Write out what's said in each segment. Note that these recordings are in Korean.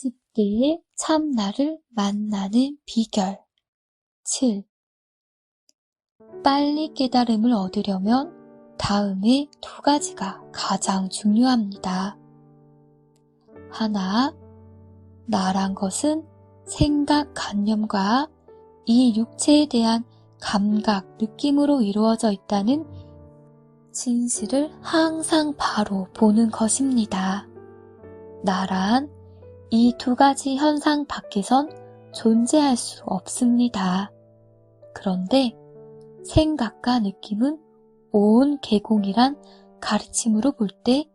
쉽게 참나를 만나는 비결 7. 빨리 깨달음을 얻으려면 다음의 두 가지가 가장 중요합니다. 하나, 나란 것은 생각 관념과 이 육체에 대한 감각, 느낌으로 이루어져 있다는 진실을 항상 바로 보는 것입니다. 나란 이 두 가지 현상 밖에선 존재할 수 없습니다. 그런데 생각과 느낌은 온 개공이란 가르침으로 볼 때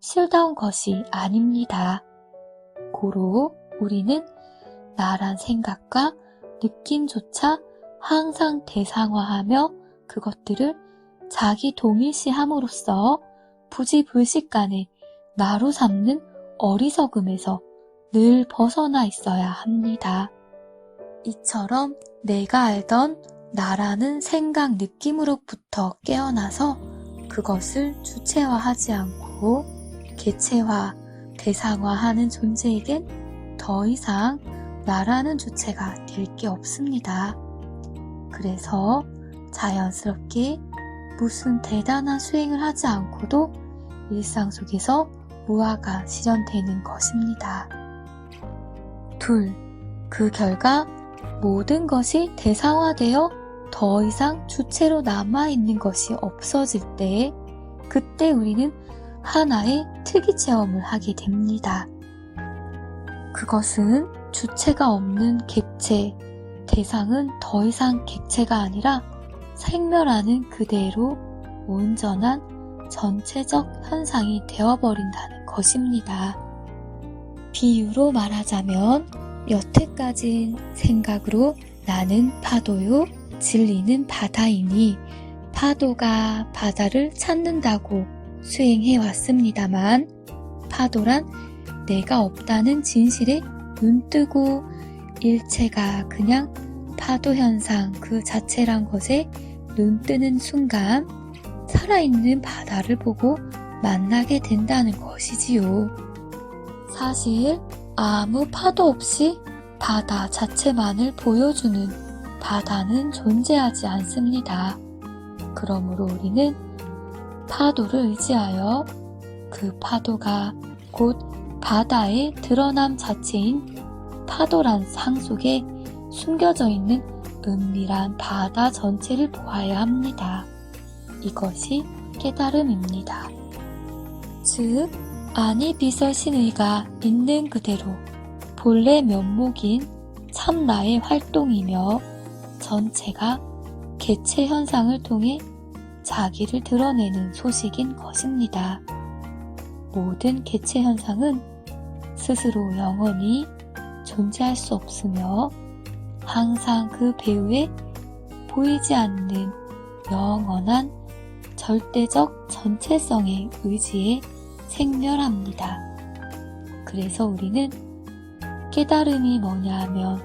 실다운 것이 아닙니다. 고로 우리는 나란 생각과 느낌조차 항상 대상화하며 그것들을 자기 동일시함으로써 부지불식간에 나로 삼는 어리석음에서 늘 벗어나 있어야 합니다. 이처럼 내가 알던 나라는 생각 느낌으로부터 깨어나서 그것을 주체화하지 않고 개체화, 대상화하는 존재에겐 더 이상 나라는 주체가 될 게 없습니다. 그래서 자연스럽게 무슨 대단한 수행을 하지 않고도 일상 속에서 무화가 실현되는 것입니다. 둘, 그 결과 모든 것이 대상화되어 더 이상 주체로 남아있는 것이 없어질 때, 그때 우리는 하나의 특이 체험을 하게 됩니다. 그것은 주체가 없는 객체, 대상은 더 이상 객체가 아니라 생멸하는 그대로 온전한 전체적 현상이 되어버린다는 것입니다. 비유로 말하자면 여태까진 생각으로 나는 파도요, 진리는 바다이니 파도가 바다를 찾는다고 수행해 왔습니다만 파도란 내가 없다는 진실에 눈뜨고 일체가 그냥 파도 현상 그 자체란 것에 눈뜨는 순간 살아있는 바다를 보고 만나게 된다는 것이지요. 사실 아무 파도 없이 바다 자체만을 보여주는 바다는 존재하지 않습니다. 그러므로 우리는 파도를 의지하여 그 파도가 곧 바다의 드러남 자체인 파도란 상 속에 숨겨져 있는 은밀한 바다 전체를 보아야 합니다. 이것이 깨달음입니다. 즉, 아니 비설 신의가 있는 그대로 본래 면목인 참나의 활동이며 전체가 개체 현상을 통해 자기를 드러내는 소식인 것입니다. 모든 개체 현상은 스스로 영원히 존재할 수 없으며 항상 그 배후에 보이지 않는 영원한 절대적 전체성의 의지에 생멸합니다. 그래서 우리는 깨달음이 뭐냐 하면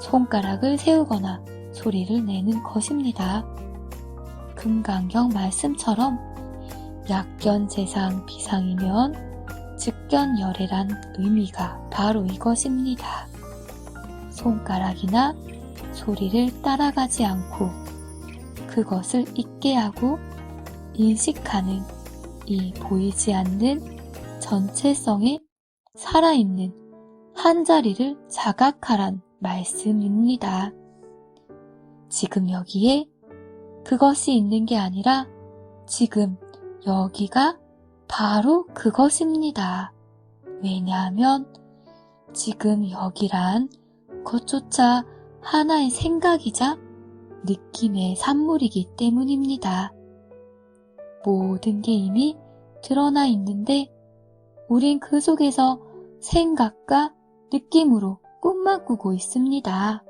손가락을 세우거나 소리를 내는 것입니다. 금강경 말씀처럼 약견 재상 비상이면 즉견 열애란 의미가 바로 이것입니다. 손가락이나 소리를 따라가지 않고 그것을 잊게 하고 인식하는 이 보이지 않는 전체성에 살아있는 한 자리를 자각하란 말씀입니다. 지금 여기에 그것이 있는 게 아니라 지금 여기가 바로 그것입니다. 왜냐하면 지금 여기란 그것조차 하나의 생각이자 느낌의 산물이기 때문입니다. 모든 게 이미 드러나 있는데 우린 그 속에서 생각과 느낌으로 꿈만 꾸고 있습니다.